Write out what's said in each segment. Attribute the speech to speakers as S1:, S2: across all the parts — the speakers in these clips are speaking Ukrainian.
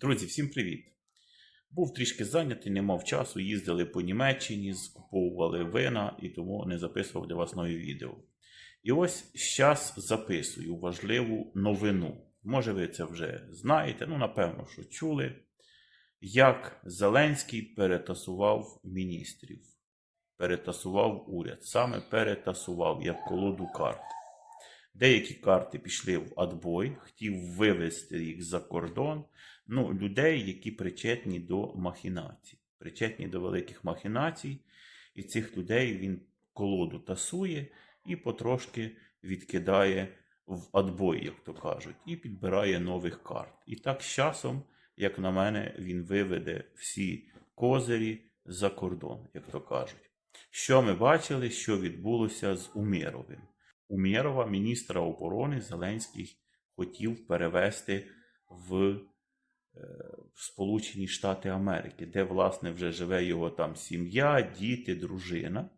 S1: Друзі, всім привіт! Був трішки зайнятий, не мав часу, їздили по Німеччині, скуповували вина і тому не записував для вас нові відео. І ось зараз записую важливу новину. Може, ви це вже знаєте, ну напевно, що чули, як Зеленський перетасував міністрів, перетасував уряд, саме перетасував як колоду карт. Деякі карти пішли в адбой, хотів вивести їх за кордон. Ну, людей, які причетні до махінацій, причетні до великих махінацій, і цих людей він колоду тасує і потрошки відкидає в адбой, як то кажуть, і підбирає нових карт. І так з часом, як на мене, він виведе всі козирі за кордон, як то кажуть. Що ми бачили, що відбулося з Умєровим? Умєрова, міністра оборони, Зеленський хотів перевести в е, в Сполучені Штати Америки, де, власне, вже живе його там сім'я, діти, дружина.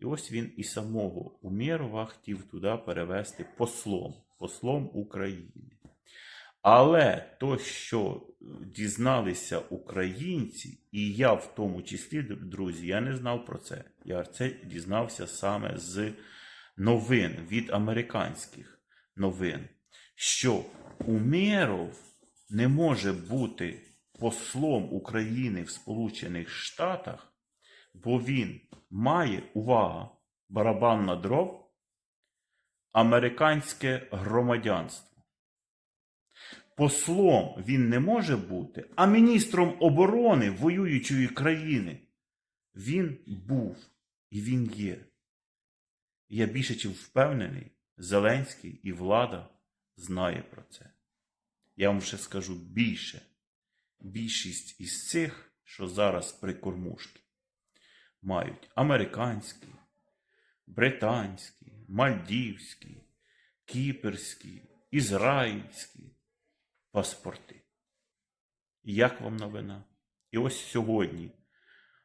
S1: І ось він і самого Умєрова хотів туди перевести послом, послом України. Але то, що дізналися українці, і я в тому числі, друзі, я не знав про це. Я це дізнався саме з новин від американських новин, що Умєров не може бути послом України в Сполучених Штатах, бо він має увага, барабан на дров, американське громадянство. Послом він не може бути, а міністром оборони воюючої країни він був і він є. Я більше чим впевнений, Зеленський і влада знає про це. Я вам ще скажу більше. Більшість із цих, що зараз при кормушці, мають американські, британські, мальдівські, кіперські, ізраїльські паспорти. Як вам новина? І ось сьогодні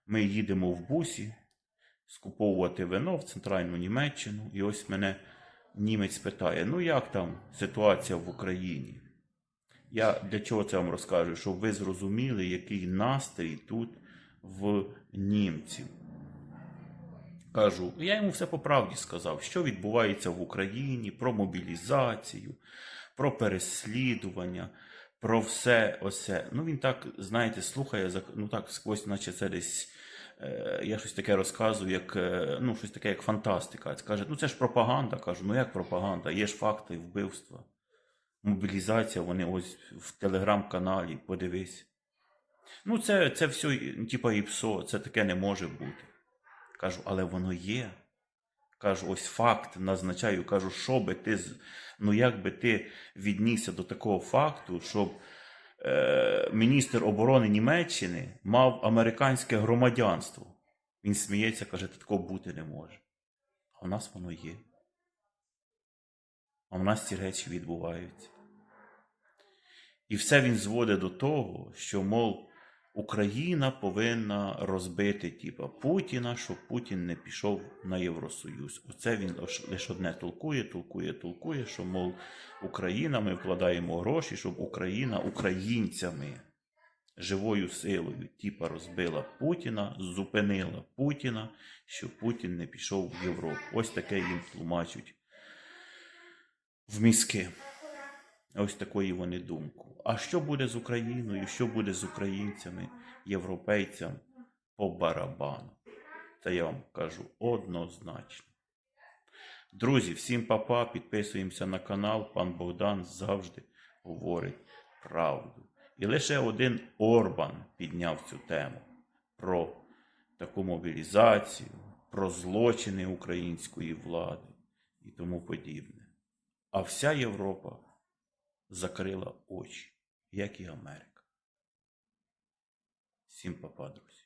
S1: ми їдемо в бусі скуповувати вино в центральну Німеччину, і ось мене німець питає: ну як там ситуація в Україні? Я для чого це вам розкажу? Щоб ви зрозуміли, який настрій тут в німців. Кажу, я йому все по правді сказав, що відбувається в Україні, про мобілізацію, про переслідування, про все оце. Ну він так, знаєте, слухає, ну так сквозь, наче це десь. Е, Я щось таке розказую, як е, ну, щось таке, як фантастика. Каже, ну це ж пропаганда. Кажу, ну як пропаганда? Є ж факти вбивства мобілізація, вони ось в телеграм-каналі, подивись. Ну, це, це все, типа і псо, це таке не може бути. Кажу, але воно є. Кажу, ось факт назначаю. Кажу, що би ти, ну як би ти віднісся до такого факту, щоб е, міністр оборони Німеччини мав американське громадянство. Він сміється, каже, такого бути не може. А в нас воно є. А в нас ці речі відбуваються. І все він зводить до того, що, мов, Україна повинна розбити типа, Путіна, щоб Путін не пішов на Євросоюз. Оце він лише одне толкує, толкує, толкує, що, мов, Україна, ми вкладаємо гроші, щоб Україна українцями, живою силою, типа розбила Путіна, зупинила Путіна, щоб Путін не пішов в Європу. Ось таке їм тлумачуть в мізки. Ось такої вони думку. А що буде з Україною, що буде з українцями, європейцям по барабану? Це я вам кажу однозначно. Друзі, всім папа, підписуємося на канал. Пан Богдан завжди говорить правду. І лише один Орбан підняв цю тему про таку мобілізацію, про злочини української влади і тому подібне. А вся Європа закрила очі, як і Америка. Всім папа, друзі.